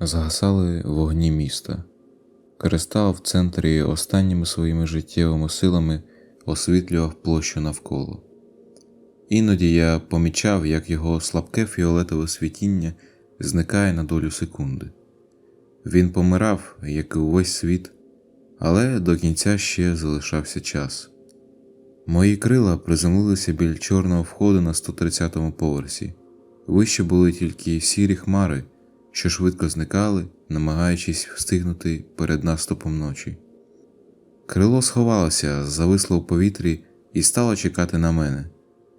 Згасали вогні міста. Кристал в центрі останніми своїми життєвими силами освітлював площу навколо. Іноді я помічав, як його слабке фіолетове світіння зникає на долю секунди. Він помирав, як і увесь світ, але до кінця ще залишався час. Мої крила приземлилися біля чорного входу на 130-му поверсі. Вище були тільки сірі хмари, що швидко зникали, намагаючись встигнути перед наступом ночі. Крило сховалося, зависло в повітрі і стало чекати на мене.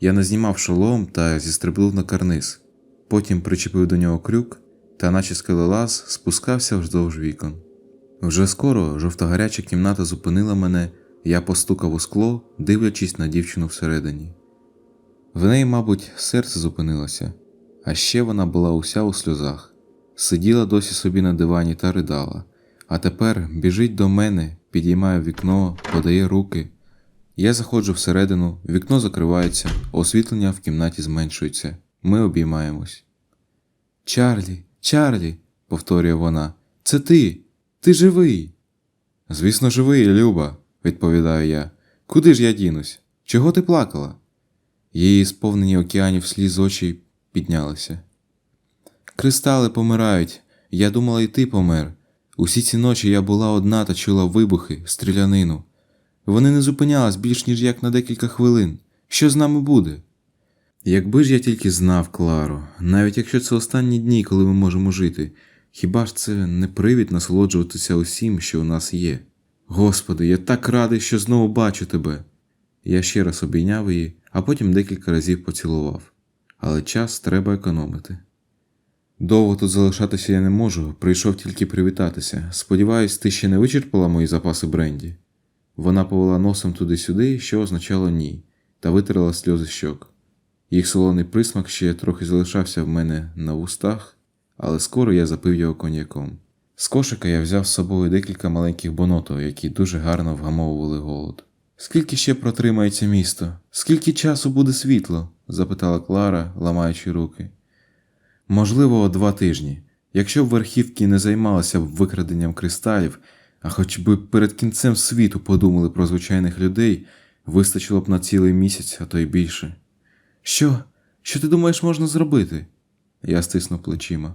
Я не знімав шолом та зістрибнув на карниз, потім причепив до нього крюк та, наче скелелаз, спускався вздовж вікон. Вже скоро жовтогаряча кімната зупинила мене, я постукав у скло, дивлячись на дівчину всередині. В неї, мабуть, серце зупинилося, а ще вона була уся у сльозах, сиділа досі собі на дивані та ридала, а тепер біжить до мене, підіймає вікно, подає руки. Я заходжу всередину, вікно закривається, освітлення в кімнаті зменшується. Ми обіймаємось. Чарлі, Чарлі, повторює вона, це ти, ти живий. Звісно, живий, Люба, відповідаю я. Куди ж я дінусь? Чого ти плакала? Її сповнені океанів сліз очі піднялися. Кристали помирають. Я думала, і ти помер. Усі ці ночі я була одна та чула вибухи, стрілянину. Вони не зупинялись більш ніж як на декілька хвилин. Що з нами буде? Якби ж я тільки знав, Кларо, навіть якщо це останні дні, коли ми можемо жити, хіба ж це не привід насолоджуватися усім, що у нас є? Господи, я так радий, що знову бачу тебе. Я ще раз обійняв її, а потім декілька разів поцілував. Але час треба економити. Довго тут залишатися я не можу, прийшов тільки привітатися. Сподіваюсь, ти ще не вичерпала мої запаси бренді. Вона повела носом туди-сюди, що означало ні, та витерла сльози щок. Їх солоний присмак ще трохи залишався в мене на вустах, але скоро я запив його коньяком. З кошика я взяв з собою декілька маленьких бонотов, які дуже гарно вгамовували голод. Скільки ще протримається місто? Скільки часу буде світло? запитала Клара, ламаючи руки. Можливо, два тижні. Якщо б верхівки не займалися б викраденням кристалів, а хоч би перед кінцем світу подумали про звичайних людей, вистачило б на цілий місяць, а то й більше. Що? Що ти думаєш можна зробити? Я стиснув плечима.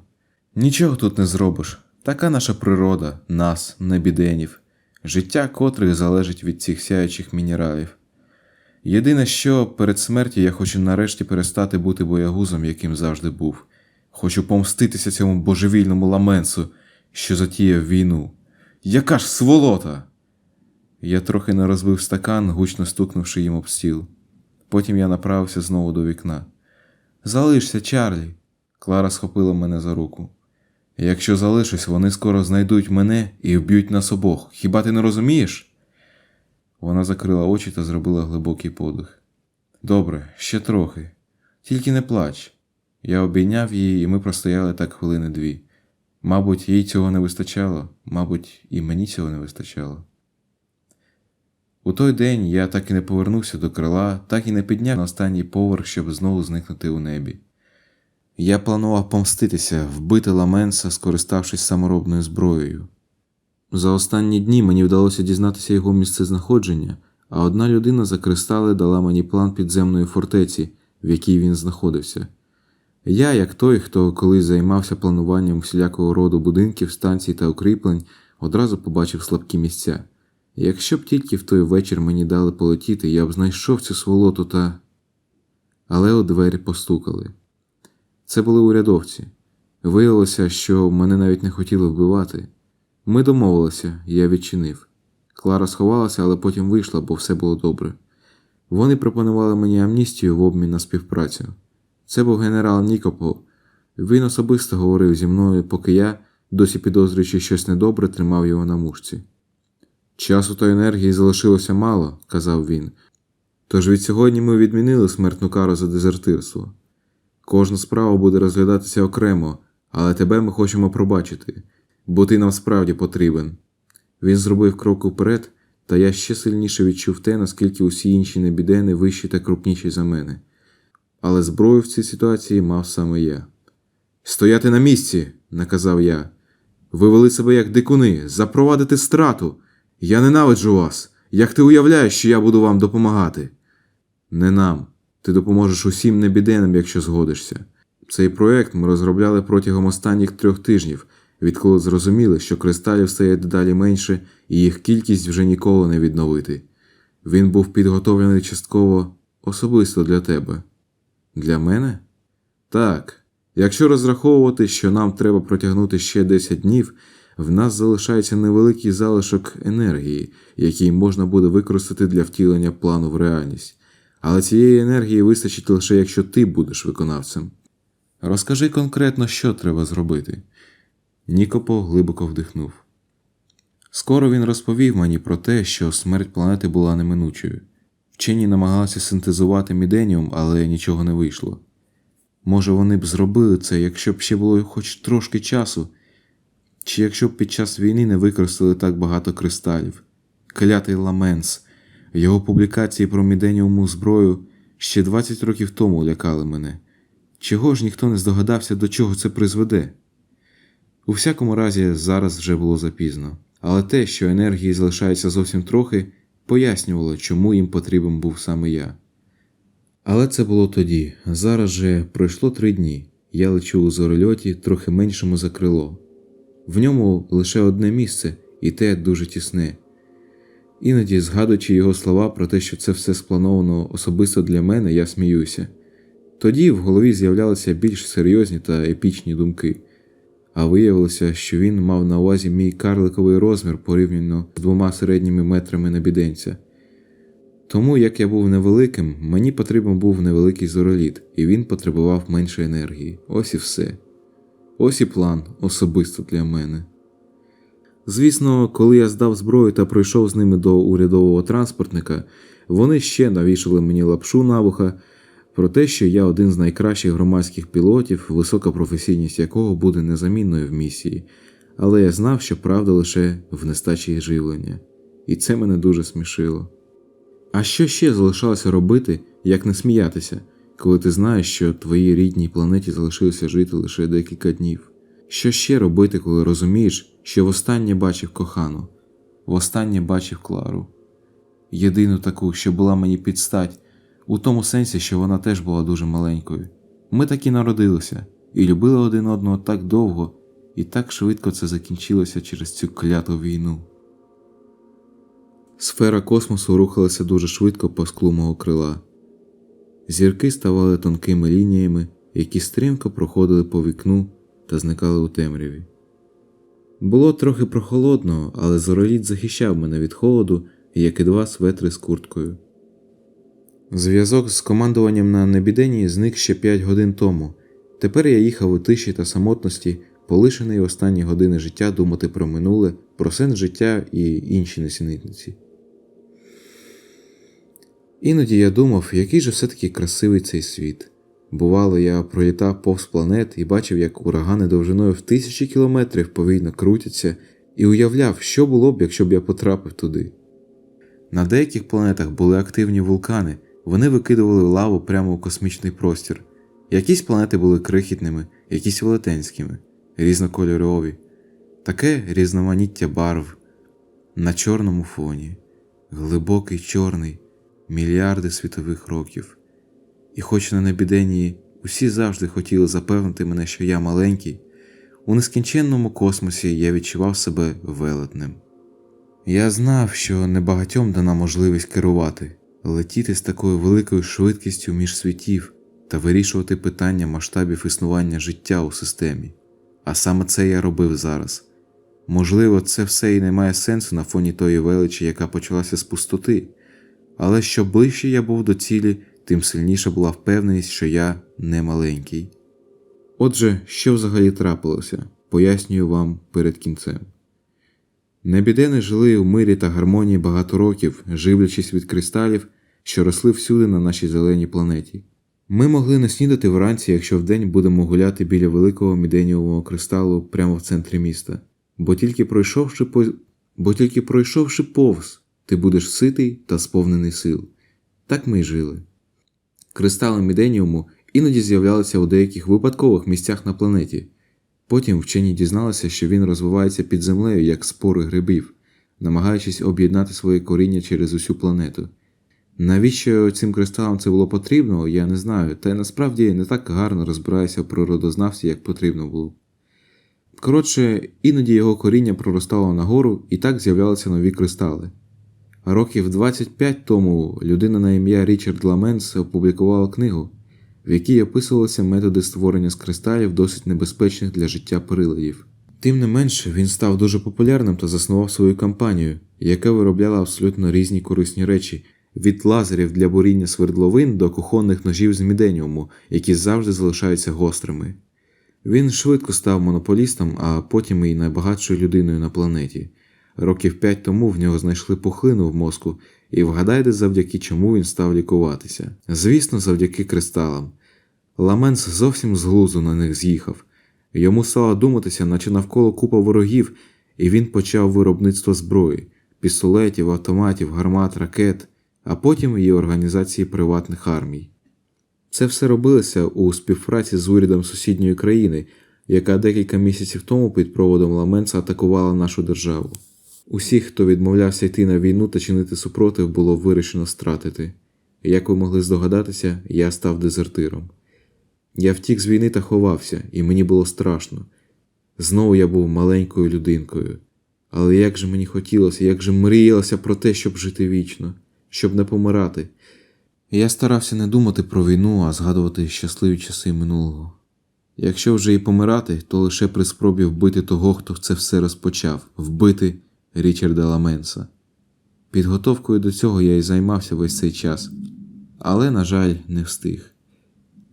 Нічого тут не зробиш. Така наша природа, нас, небіденів, життя котрих залежить від цих сяючих мінералів. Єдине, що перед смертю я хочу нарешті перестати бути боягузом, яким завжди був. Хочу помститися цьому божевільному ламенсу, що затіяв війну. Яка ж сволота! Я трохи не розбив стакан, гучно стукнувши їм об стіл. Потім я направився знову до вікна. Залишся, Чарлі. Клара схопила мене за руку. Якщо залишусь, вони скоро знайдуть мене і вб'ють нас обох. Хіба ти не розумієш? Вона закрила очі та зробила глибокий подих. Добре, ще трохи. Тільки не плач. Я обійняв її, і ми простояли так хвилини дві. Мабуть, їй цього не вистачало, мабуть, і мені цього не вистачало. У той день я так і не повернувся до крила, так і не підняв на останній поверх, щоб знову зникнути у небі. Я планував помститися, вбити Ламенса, скориставшись саморобною зброєю. За останні дні мені вдалося дізнатися його місцезнаходження, а одна людина за кристали дала мені план підземної фортеці, в якій він знаходився. Я, як той, хто колись займався плануванням всілякого роду будинків, станцій та укріплень, одразу побачив слабкі місця. Якщо б тільки в той вечір мені дали полетіти, я б знайшов цю сволоту та. Але у двері постукали. Це були урядовці. Виявилося, що мене навіть не хотіли вбивати. Ми домовилися, я відчинив. Клара сховалася, але потім вийшла, бо все було добре. Вони пропонували мені амністію в обмін на співпрацю. Це був генерал Нікопол. Він особисто говорив зі мною, поки я, досі підозрюючи щось недобре, тримав його на мушці. Часу та енергії залишилося мало, казав він. Тож від сьогодні ми відмінили смертну кару за дезертирство. Кожна справа буде розглядатися окремо, але тебе ми хочемо пробачити, бо ти нам справді потрібен. Він зробив крок уперед, та я ще сильніше відчув те, наскільки усі інші небідени вищі та крупніші за мене. Але зброю в цій ситуації мав саме я. Стояти на місці, наказав я. Ви вели себе як дикуни, запровадити страту. Я ненавиджу вас. Як ти уявляєш, що я буду вам допомагати? Не нам. Ти допоможеш усім небіденам, якщо згодишся. Цей проект ми розробляли протягом останніх трьох тижнів, відколи зрозуміли, що кристалів стає дедалі менше і їх кількість вже ніколи не відновити. Він був підготовлений частково особисто для тебе. Для мене? Так. Якщо розраховувати, що нам треба протягнути ще 10 днів, в нас залишається невеликий залишок енергії, який можна буде використати для втілення плану в реальність. Але цієї енергії вистачить лише якщо ти будеш виконавцем. Розкажи конкретно, що треба зробити. Нікопо глибоко вдихнув. Скоро він розповів мені про те, що смерть планети була неминучою. Вчені намагалися синтезувати міденіум, але нічого не вийшло. Може, вони б зробили це, якщо б ще було хоч трошки часу, чи якщо б під час війни не використали так багато кристалів. Клятий Ламенс, його публікації про міденіуму зброю ще 20 років тому лякали мене. Чого ж ніхто не здогадався, до чого це призведе? У всякому разі, зараз вже було запізно, але те, що енергії залишається зовсім трохи, пояснювало, чому їм потрібен був саме я. Але це було тоді. Зараз же пройшло три дні. Я лечу у зорольоті трохи меншому за крило. В ньому лише одне місце, і те дуже тісне. Іноді, згадуючи його слова про те, що це все сплановано особисто для мене, я сміюся. Тоді в голові з'являлися більш серйозні та епічні думки, а виявилося, що він мав на увазі мій карликовий розмір порівняно з двома середніми метрами на біденця. Тому, як я був невеликим, мені потрібен був невеликий зороліт, і він потребував менше енергії. Ось і все. Ось і план особисто для мене. Звісно, коли я здав зброю та прийшов з ними до урядового транспортника, вони ще навішали мені лапшу на вуха про те, що я один з найкращих громадських пілотів, висока професійність якого буде незамінною в місії, але я знав, що правда лише в нестачі живлення, і це мене дуже смішило. А що ще залишалося робити, як не сміятися, коли ти знаєш, що твоїй рідній планеті залишилося жити лише декілька днів? Що ще робити, коли розумієш, що востаннє бачив кохану, востаннє бачив Клару? Єдину таку, що була мені під стать, у тому сенсі, що вона теж була дуже маленькою. Ми так і народилися, і любили один одного так довго, і так швидко це закінчилося через цю кляту війну. Сфера космосу рухалася дуже швидко по склу мого крила. Зірки ставали тонкими лініями, які стрімко проходили по вікну та зникали у темряві. Було трохи прохолодно, але зороліт захищав мене від холоду, як і два светри з курткою. Зв'язок з командуванням на Небідені зник ще п'ять годин тому. Тепер я їхав у тиші та самотності, полишений останні години життя думати про минуле, про сенс життя і інші несенітниці. Іноді я думав, який же все-таки красивий цей світ. Бувало, я пролітав повз планет і бачив, як урагани довжиною в тисячі кілометрів повільно крутяться, і уявляв, що було б, якщо б я потрапив туди. На деяких планетах були активні вулкани, вони викидували лаву прямо у космічний простір. Якісь планети були крихітними, якісь велетенськими, різнокольорові, таке різноманіття барв на чорному фоні, глибокий чорний, мільярди світових років. І хоч на небіденії усі завжди хотіли запевнити мене, що я маленький, у нескінченному космосі я відчував себе велетним. Я знав, що небагатьом дана можливість керувати, летіти з такою великою швидкістю між світів та вирішувати питання масштабів існування життя у системі. А саме це я робив зараз. Можливо, це все і не має сенсу на фоні тої величі, яка почалася з пустоти, але що ближче я був до цілі, тим сильніша була впевненість, що я не маленький. Отже, що взагалі трапилося, пояснюю вам перед кінцем. Небідени жили у мирі та гармонії багато років, живлячись від кристалів, що росли всюди на нашій зеленій планеті. Ми могли не снідати вранці, якщо вдень будемо гуляти біля великого міденіумового кристалу прямо в центрі міста, бо тільки пройшовши по... бо тільки пройшовши повз, ти будеш ситий та сповнений сил. Так ми й жили. Кристали міденіуму іноді з'являлися у деяких випадкових місцях на планеті. Потім вчені дізналися, що він розвивається під землею як спори грибів, намагаючись об'єднати своє коріння через усю планету. Навіщо цим кристалам це було потрібно, я не знаю, та й насправді не так гарно розбираюся в природознавстві, як потрібно було. Коротше, іноді його коріння проростало нагору, і так з'являлися нові кристали. А років 25 тому людина на ім'я Річард Ламенс опублікувала книгу, в якій описувалися методи створення з кристалів досить небезпечних для життя приладів. Тим не менше, він став дуже популярним та заснував свою компанію, яка виробляла абсолютно різні корисні речі від лазерів для буріння свердловин до кухонних ножів з міденіуму, які завжди залишаються гострими. Він швидко став монополістом, а потім і найбагатшою людиною на планеті. Років п'ять тому в нього знайшли пухлину в мозку, і вгадайте, завдяки чому він став лікуватися. Звісно, завдяки кристалам. Ламенс зовсім з глузу на них з'їхав. Йому стало думатися, наче навколо купа ворогів, і він почав виробництво зброї, пістолетів, автоматів, гармат, ракет, а потім і організації приватних армій. Це все робилося у співпраці з урядом сусідньої країни, яка декілька місяців тому під проводом Ламенса атакувала нашу державу. Усіх, хто відмовлявся йти на війну та чинити супротив, було вирішено стратити. Як ви могли здогадатися, я став дезертиром. Я втік з війни та ховався, і мені було страшно. Знову я був маленькою людинкою. Але як же мені хотілося, як же мріялося про те, щоб жити вічно, щоб не помирати. Я старався не думати про війну, а згадувати щасливі часи минулого. Якщо вже і помирати, то лише при спробі вбити того, хто це все розпочав, вбити Річарда Ламенса. Підготовкою до цього я і займався весь цей час, але, на жаль, не встиг.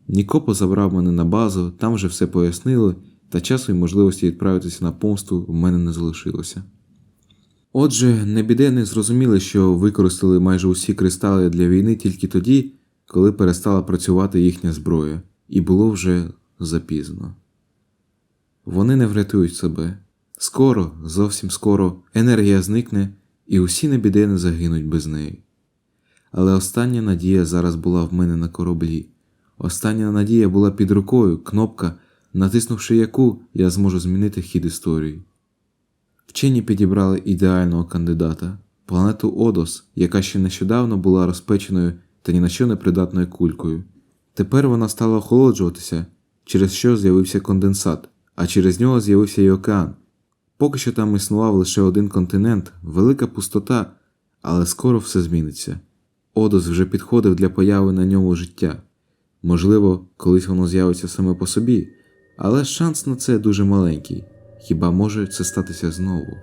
Нікопо забрав мене на базу, там вже все пояснили, та часу і можливості відправитися на помсту в мене не залишилося. Отже, небідени зрозуміли, що використали майже усі кристали для війни тільки тоді, коли перестала працювати їхня зброя, і було вже запізно. Вони не врятують себе. Скоро, зовсім скоро, енергія зникне, і усі небідени загинуть без неї. Але остання надія зараз була в мене на кораблі. Остання надія була під рукою, кнопка, натиснувши яку, я зможу змінити хід історії. Вчені підібрали ідеального кандидата планету Одос, яка ще нещодавно була розпеченою та ні на що не придатною кулькою. Тепер вона стала охолоджуватися, через що з'явився конденсат, а через нього з'явився і океан. Поки що там існував лише один континент, велика пустота, але скоро все зміниться. Одос вже підходив для появи на ньому життя. Можливо, колись воно з'явиться саме по собі, але шанс на це дуже маленький. Хіба може це статися знову?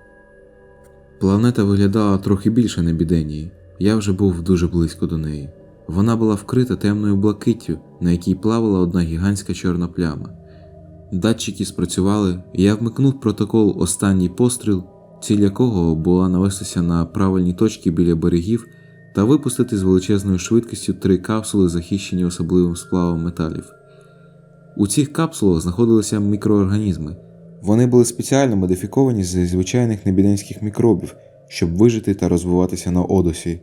Планета виглядала трохи більше небіденії. Я вже був дуже близько до неї. Вона була вкрита темною блакиттю, на якій плавала одна гігантська чорна пляма. Датчики спрацювали, я вмикнув протокол Останній постріл, ціль якого була навестися на правильні точки біля берегів та випустити з величезною швидкістю три капсули, захищені особливим сплавом металів. У цих капсулах знаходилися мікроорганізми. Вони були спеціально модифіковані зі звичайних небіденських мікробів, щоб вижити та розвиватися на Одосі.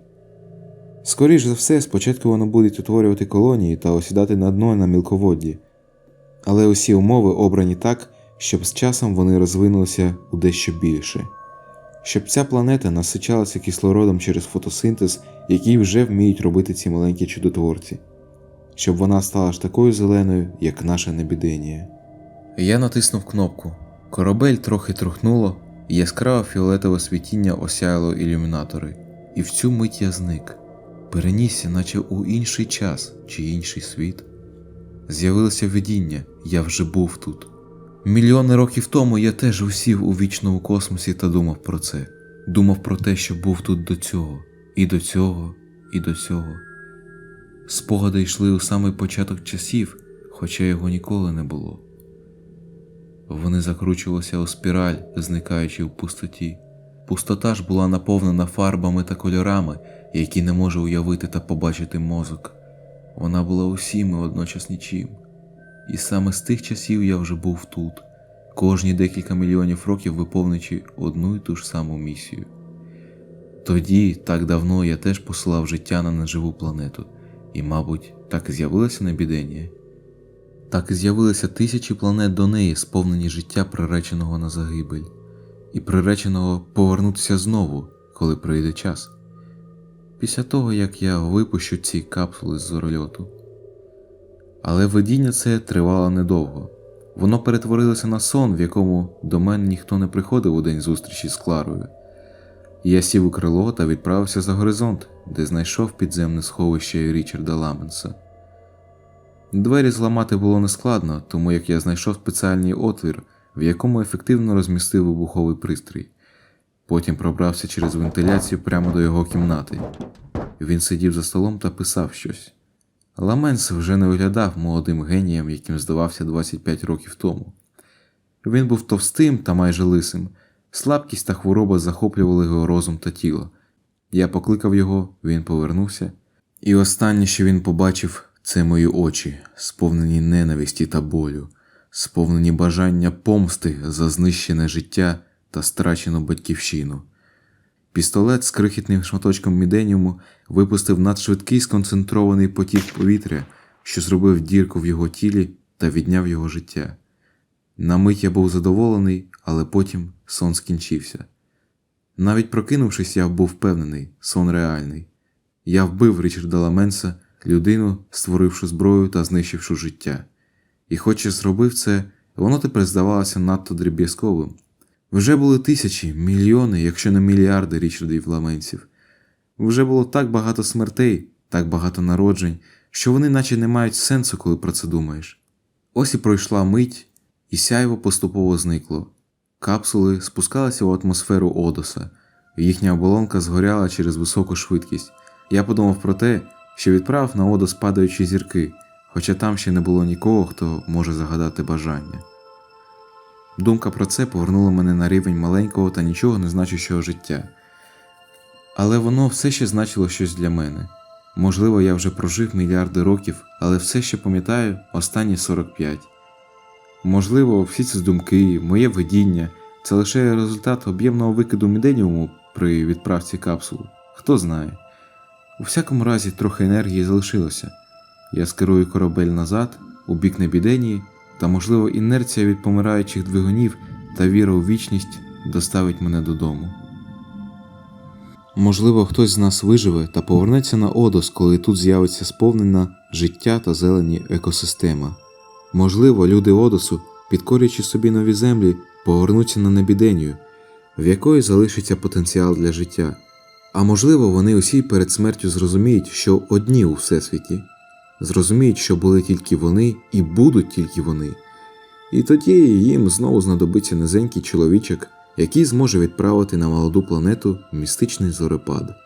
Скоріше за все, спочатку вони будуть утворювати колонії та осідати на дно на мілководді, але усі умови обрані так, щоб з часом вони розвинулися у дещо більше, щоб ця планета насичалася кислородом через фотосинтез, який вже вміють робити ці маленькі чудотворці, щоб вона стала ж такою зеленою, як наша небіденія. Я натиснув кнопку. Корабель трохи трухнуло, і яскраве фіолетове світіння осяяло ілюмінатори, і в цю мить я зник, перенісся, наче у інший час чи інший світ. З'явилося видіння, я вже був тут. Мільйони років тому я теж усів у вічному космосі та думав про це, думав про те, що був тут до цього, і до цього, і до цього. Спогади йшли у самий початок часів, хоча його ніколи не було. Вони закручувалися у спіраль, зникаючи в пустоті. Пустота ж була наповнена фарбами та кольорами, які не може уявити та побачити мозок. Вона була усім і водночас нічим. І саме з тих часів я вже був тут, кожні декілька мільйонів років виповнюючи одну і ту ж саму місію. Тоді, так давно, я теж посилав життя на неживу планету, і, мабуть, так і з'явилася небіденія. Так і з'явилися тисячі планет до неї, сповнені життя, приреченого на загибель, і приреченого повернутися знову, коли прийде час. Після того, як я випущу ці капсули з зорольоту. Але видіння це тривало недовго. Воно перетворилося на сон, в якому до мене ніхто не приходив у день зустрічі з Кларою. Я сів у крило та відправився за горизонт, де знайшов підземне сховище Річарда Ламенса. Двері зламати було нескладно, тому як я знайшов спеціальний отвір, в якому ефективно розмістив вибуховий пристрій. Потім пробрався через вентиляцію прямо до його кімнати. Він сидів за столом та писав щось. Ламенс вже не виглядав молодим генієм, яким здавався 25 років тому. Він був товстим та майже лисим. Слабкість та хвороба захоплювали його розум та тіло. Я покликав його, він повернувся, і останнє, що він побачив, це мої очі, сповнені ненависті та болю, сповнені бажання помсти за знищене життя та страчену батьківщину. Пістолет з крихітним шматочком міденіуму випустив надшвидкий сконцентрований потік повітря, що зробив дірку в його тілі та відняв його життя. На мить я був задоволений, але потім сон скінчився. Навіть прокинувшись, я був впевнений, сон реальний. Я вбив Річарда Ламенса, людину, створивши зброю та знищивши життя. І хоч я зробив це, воно тепер здавалося надто дріб'язковим. Вже були тисячі, мільйони, якщо не мільярди Річардів Ламенсів. Вже було так багато смертей, так багато народжень, що вони наче не мають сенсу, коли про це думаєш. Ось і пройшла мить, і сяйво поступово зникло. Капсули спускалися у атмосферу Одоса, їхня оболонка згоряла через високу швидкість. Я подумав про те, що відправив на Одос падаючі зірки, хоча там ще не було нікого, хто може загадати бажання. Думка про це повернула мене на рівень маленького та нічого не значущого життя. Але воно все ще значило щось для мене. Можливо, я вже прожив мільярди років, але все ще пам'ятаю останні 45. Можливо, всі ці думки, моє видіння це лише результат об'ємного викиду міденіуму при відправці капсул. Хто знає. У всякому разі, трохи енергії залишилося. Я скерую корабель назад, у бік Небіденії, та, можливо, інерція від помираючих двигунів та віра у вічність доставить мене додому. Можливо, хтось з нас виживе та повернеться на Одос, коли тут з'явиться сповнена життя та зелені екосистема. Можливо, люди Одосу, підкорюючи собі нові землі, повернуться на Небіденію, в якої залишиться потенціал для життя. А можливо, вони усі перед смертю зрозуміють, що одні у всесвіті, зрозуміють, що були тільки вони і будуть тільки вони. І тоді їм знову знадобиться низенький чоловічок, який зможе відправити на молоду планету містичний зорепад.